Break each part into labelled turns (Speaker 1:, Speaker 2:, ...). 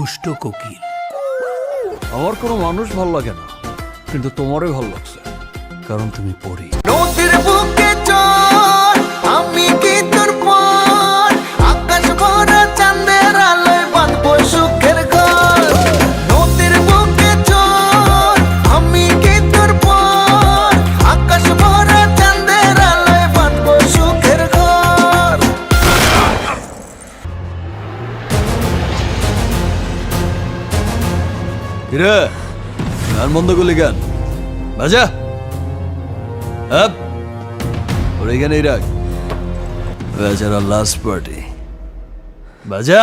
Speaker 1: দুষ্ট কোকিল।
Speaker 2: আমার কোনো মানুষ ভালো লাগে না, কিন্তু তোমারই ভালো লাগছে, কারণ তুমি পড়ি
Speaker 3: নদীর বুকে চল আমি
Speaker 2: কিরে? গান বন্ধ করলি কেন? বাজা? আপ। ওর এখানেই রাখ। বেচারা লাস্ট পার্টি বাজা?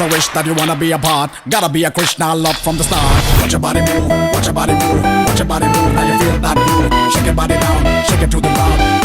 Speaker 4: It's a wish that you wanna be a part. Gotta be a Krishna love from the start. Watch your body move, watch your body move, watch your body move. Now you feel that move. Shake your body down, shake it to the ground.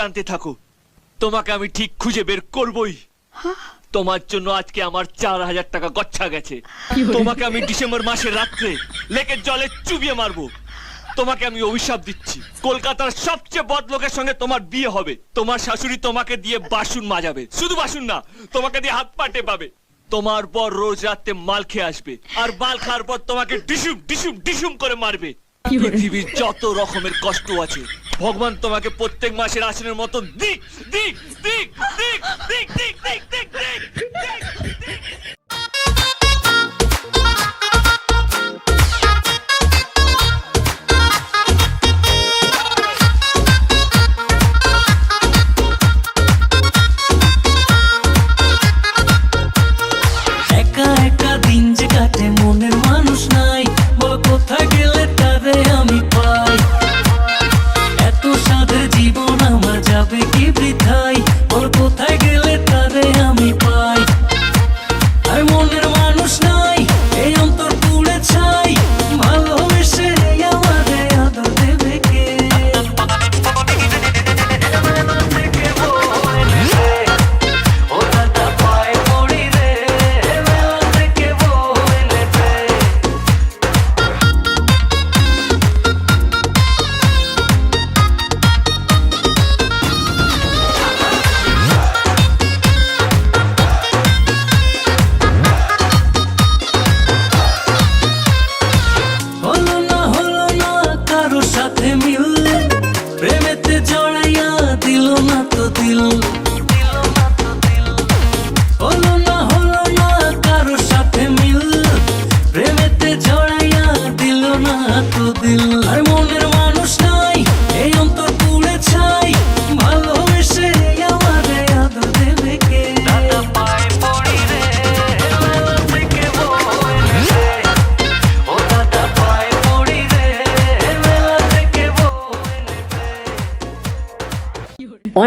Speaker 5: প্রান্তে থাকো। তোমাকে আমি ঠিক খুঁজে বের করবই। হ্যাঁ? তোমার জন্য আজকে আমার চার হাজার টাকা গচ্ছা গেছে। তোমাকে আমি ডিসেম্বর মাসে রাত্রে লেকের জলে চুবিয়ে মারবো। তোমাকে আমি অভিশাপ দিচ্ছি। কলকাতার সবচেয়ে বদলোকের সঙ্গে তোমার বিয়ে হবে। তোমার শাশুড়ি তোমাকে দিয়ে বাসুন মাজাবে। শুধু বাসুন না তোমাকে দিয়ে হাত পাটে পাবে তোমার পর রোজ রাতে মাল খেয়ে আসবে। আর মাল খাওয়ার পর তোমাকে ডিসুম ডিসুম ডিসুম করে মারবে। পৃথিবীর যত রকমের কষ্ট আছে ভগবান তোমাকে প্রত্যেক মাসের আসনের মতো দিক দিক দিক দিক দিক দিক দিক দিক দিক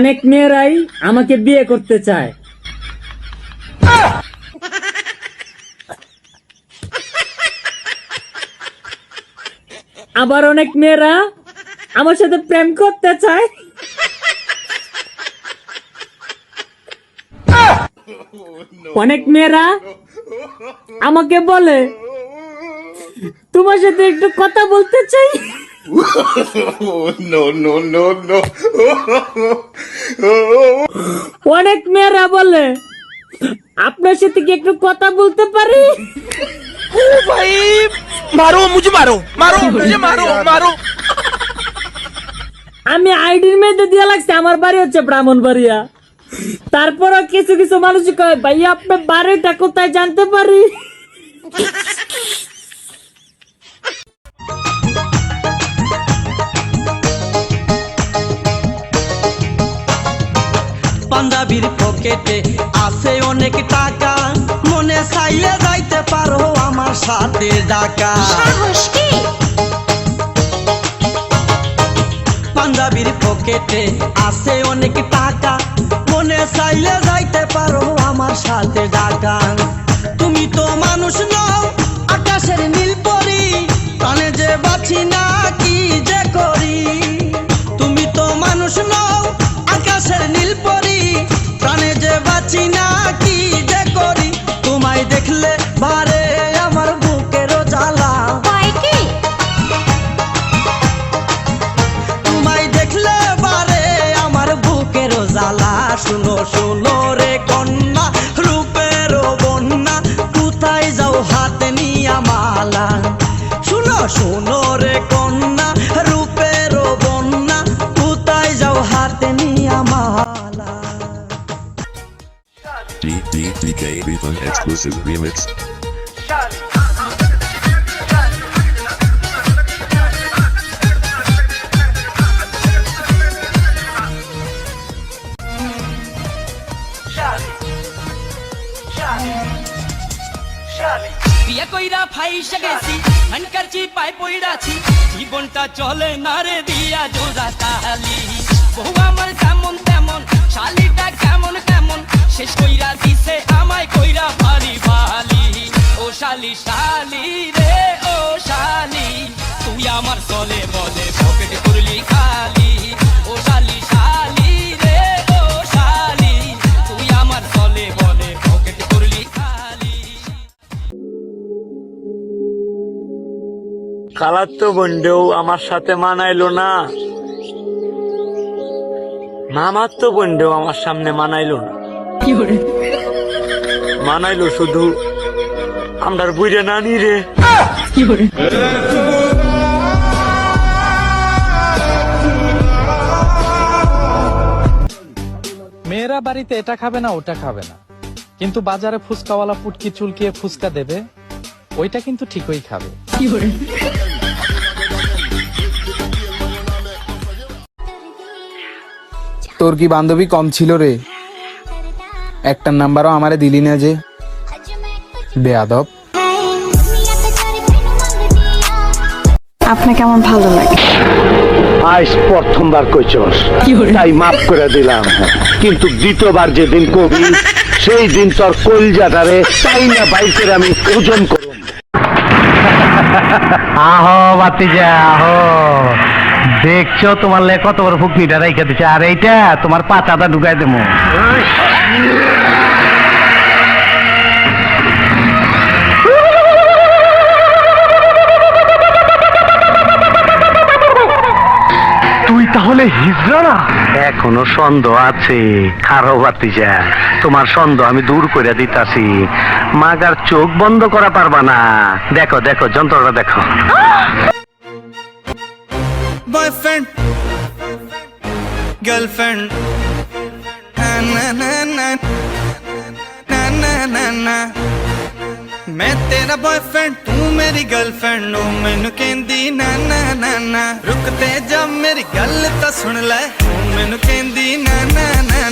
Speaker 1: অনেক মেয়েরাই আমাকে বিয়ে করতে চায়। আবার অনেক মেয়েরা আমার সাথে প্রেম করতে চায়। অনেক মেয়েরা আমাকে বলে, তোমার সাথে একটু কথা বলতে চাই। অনেক মেয়েরা বলে আপনার সাথে কি একটু কথা বলতে পারি?
Speaker 6: ও ভাই মারো মুঝে মারো মারো মুঝে মারো মারো।
Speaker 1: আমি আইডির মেয়েদের দিয়ে লাগছে আমার বাড়ি হচ্ছে ব্রাহ্মণ ব্রাহ্মণবাড়িয়া। তারপরও কিছু কিছু মানুষ কয় ভাইয়া আপনার বাড়িটা কোথায় জানতে পারি?
Speaker 7: পকেটে আছে অনেক টাকা। মনে চাইলে যাইতে পারো আমার সাথে ডাকা পাঞ্জাবির পকেটে আছে অনেক টাকা। মনে চাইলে যাইতে পারো আমার সাথে ডাকা তুমি তো মানুষ নও আকাশের নীল পরি। কানে যে বাছি না কি যে করি?
Speaker 8: DDDK Beatman exclusive remix.
Speaker 9: বিয়া কইরা ফাইসা গেছি হানকারছি পায় পইড়াছি, জীবনটা চলে না রে দিয়া জোড়া তালি বহু আমার কেমন তেমন, শালিটা কেমন কেমন শেষ কইরা দিছে আমায় কইরা ভারি ভালি। ও শালি শালি রে, ও শালি। তুই আমার চলে বলে পকেট করলি খালি। ও শালি শালি রে, ও শালি। তুই আমার চলে বলে পকেট করলি খালি।
Speaker 10: খালার তো বন্ধু আমার সাথে মানাইলো না। মামার তো বন্ডেও আমার সামনে মানাইলো না। মানাইলো শুধু আমরার বুঝে নানি রে।
Speaker 11: মেয়েরা বাড়িতে এটা খাবে না ওটা খাবে না। কিন্তু বাজারে ফুচকাওয়ালা পুটকি চুলকিয়ে ফুচকা দেবে ওইটা কিন্তু ঠিকই খাবে।
Speaker 12: তোর কি বান্ধবী কম ছিল রে? একটা নাম্বারও আমারে দিলি না যে। বেয়াদব।
Speaker 13: আপনাকে আমার ভালো লাগে?
Speaker 10: আজ প্রথমবার কইছস তাই মাফ করে দিলাম। কিন্তু দ্বিতীয়বার যেদিন কবি সেই দিন তোর কলজাটারে তাই না বাইকের আমি ওজন করুম। আহো বাতিজা আহো। দেখছ তোমার লে কত বড় ফুকনিটা রাইখা দিছে আর এইটা তোমার পাতাটা ঢুকাই দেবো। তুই তাহলে হিজড়া না? এখনও সন্দেহ আছে খারো বাতিজা তোমার সন্দেহ আমি দূর করে দিতাছি। মাগার চোখ বন্ধ করা পারবা না। দেখো দেখো যন্ত্রটা দেখো।
Speaker 3: boyfriend, girlfriend. Na na na na na na na. ਮੈਂ ਤੇਰਾ ਬॉयਫ੍ਰੈਂਡ ਤੂੰ ਮੇਰੀ ਗਰਲਫ੍ਰੈਂਡ ਨੂੰ ਮੈਨੂੰ ਕਹਿੰਦੀ ਨਾ ਨਾ ਨਾ ਨਾ ਰੁਕ ਤੇ ਜਾ ਮੇਰੀ ਗੱਲ ਤਾਂ ਸੁਣ ਲੈ ਤੂੰ ਮੈਨੂੰ ਕਹਿੰਦੀ ਨਾ ਨਾ ਨਾ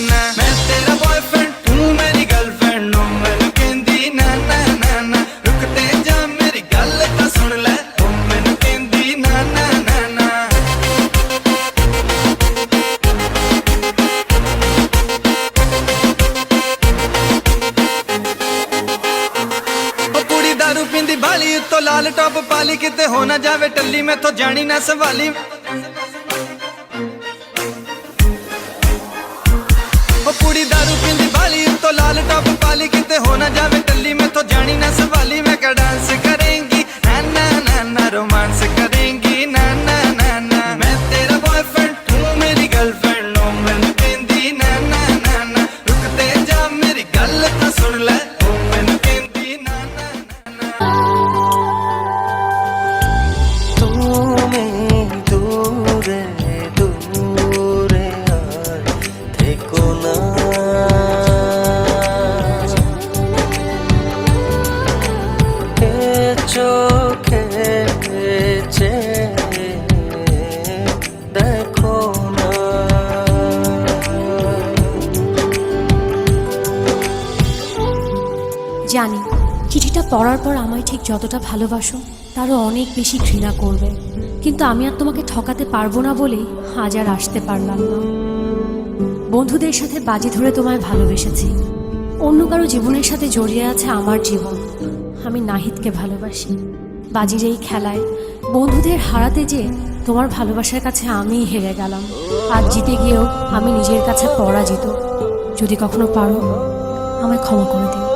Speaker 3: ਉੱਤੋਂ ਟੌਪ ਪਾਲੀ ਕਿਤੇ ਹੋ ਨਾ ਜਾਵੇ ਟੱਲੀ, ਮੈਥੋਂ ਜਾਣੀ ਨਾ ਸੰਭਾਲੀ ਉਹ ਕੁੜੀ ਦਾਰੂ ਪੀਂਦੀ ਬਾਲੀ, ਉੱਤੋਂ ਲਾਲ ਟੌਪ ਪਾਲੀ ਕਿਤੇ ਹੋ ਨਾ ਜਾਵੇ ਟੱਲੀ, ਮੈਥੋਂ ਜਾਣੀ ਨਾ ਸੰਭਾਲੀ ਮੈਂ ਕਾ ਡਾਂਸ
Speaker 14: যতটা ভালোবাসো, তারও অনেক বেশি ঘৃণা করবে। কিন্তু আমি আর তোমাকে ঠকাতে পারব না বলেই আজ আর আসতে পারলাম না। বন্ধুদের সাথে বাজি ধরে তোমায় ভালোবেসেছি। অন্য কারও জীবনের সাথে জড়িয়ে আছে আমার জীবন। আমি নাহিদকে ভালোবাসি। বাজির এই খেলায় বন্ধুদের হারাতে যে তোমার ভালোবাসার কাছে আমিই হেরে গেলাম। আর জিতে গিয়েও আমি নিজের কাছে পরাজিত। যদি কখনো পারো, আমায় ক্ষমা করে দিও।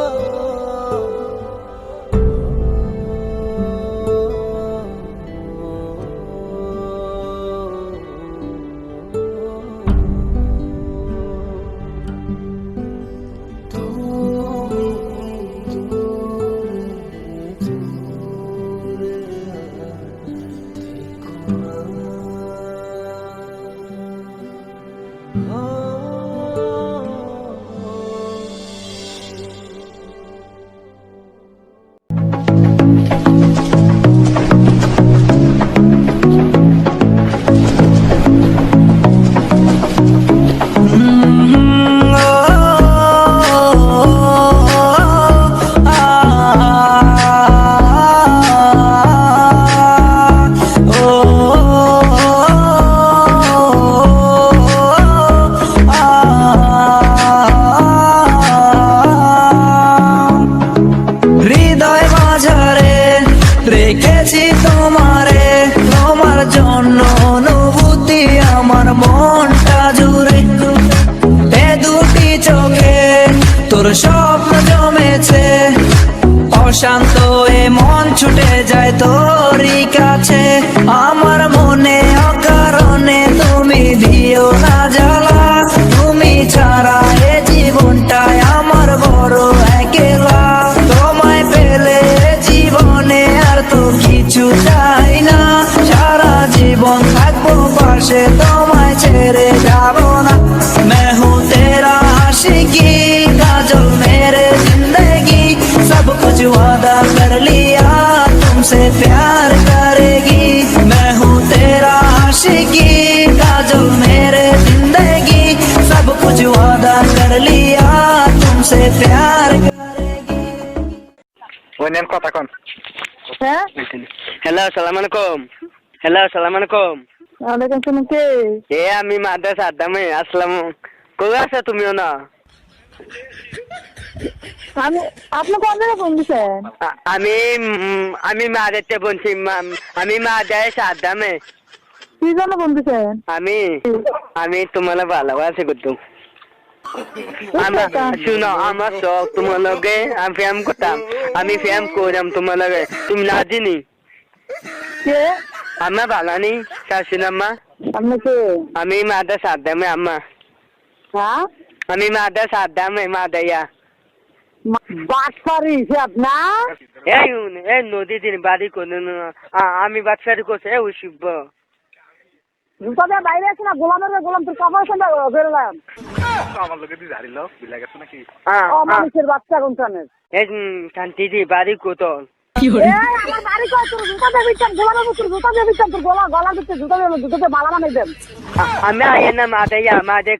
Speaker 13: যায় তোরই কাছে। আমার
Speaker 10: হ্যালো সালাম আলাইকুম। হ্যালো সালাম আলাইকুম। এ আমি মাদ্রাসা আদামে আসলাম কই আছো তুমিও না?
Speaker 15: আমি আপনি কোন জায়গায় ফোন দিচ্ছেন
Speaker 10: আ- আমি আমি মাদারতে বলছি আমি মাদ্রাসা আদামে।
Speaker 15: কি জন্য ফোন দিচ্ছেন
Speaker 10: আমি আমি তোমার ভালোবাসি করতো আমার শুনো আমার শখ তোমার লগে আমি ফ্যাম করতাম আমি ফ্যাম করলাম তোমার লগে তুমি না চিনি আমার ভালো নি আম্মা আমি মাদা সাদ্দামে আম্মা আমি মাদা সাদ্দামে মাদাইয়া
Speaker 15: সে আপনার
Speaker 10: এই এই নদী দিন বাড়ি করে আমি বাচ্চারি করছি এ শিব
Speaker 15: জুতা দিয়ে বাইরে আছে না গোলামের গোলাম তোর কাপড় সঙ্গে বেরোলাম ও মানুষের বাচ্চা কোনখানের
Speaker 10: এই শান্তি দি বাড়ি কোতল।
Speaker 15: এই আমার বাড়ি কয় তোর জুতা দিয়ে বিচ্ছাম গোলামের তোর জুতা দিয়ে বিচ্ছাম তোর গোলা জুতা দিয়ে বানাই দেন।
Speaker 10: আমি আমাদের না মাদাইয়া মাদে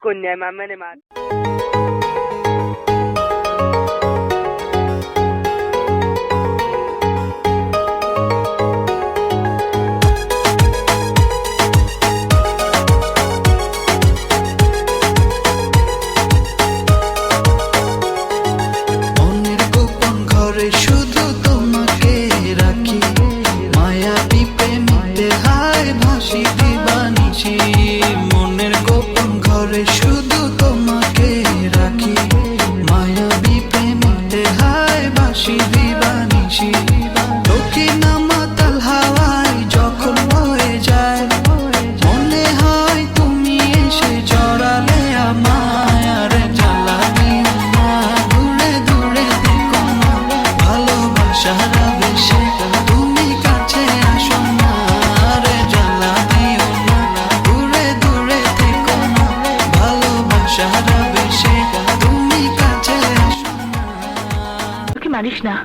Speaker 16: মানিস না।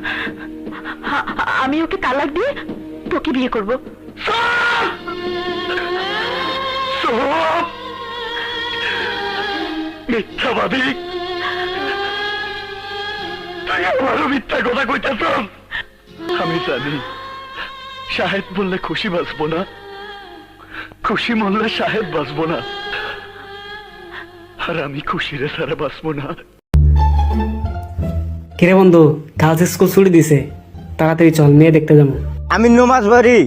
Speaker 16: আমি ওকে তালাক দিয়ে তোকে বিয়ে করব।
Speaker 17: মিথ্যাবাদী! তুই আমারও মিথ্যা কথা কইতেছ। আমি জানি সাহেব বললে খুশি বাঁচবো না। খুশি মরলে সাহেব বাঁচবো না। আর আমি খুশিরে ছাড়া বাঁচবো না।
Speaker 18: কিরে বন্ধু কাল স্কুল ছুটি দিছে। তাড়াতাড়ি চল মেয়ে দেখতে যাব।
Speaker 7: আমি নমাজ পড়ি।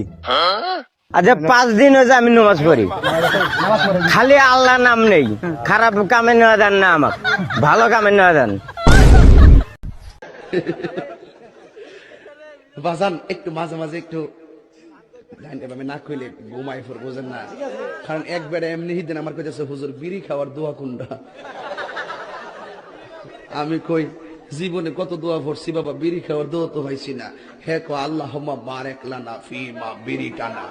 Speaker 7: আচ্ছা পাঁচ দিন হয়েছে আমি নমাজ পড়ি। খালি আল্লাহ নাম নেই। খারাপ কামে নেওয়া দেন না আমার ভালো কামে নেওয়া দেন।
Speaker 6: বাজান একটু মাঝে মাঝে একটু আমি না কইলে ঘুমাই ফোর বোঝেন না। কারণ একবারে এমনি হিদিন আমার কইতেছে হুজুর বিড়ি খাওয়ার দোয়া কোনটা? আমি কই জীবনে কত দোয়া পড়ছি, বাবা, বিড়ি খাওয়ার দোয়া তো হয়েছি না। হ্যাঁ আল্লাহ বারেক লানা ফি মা বিড়ি টানা।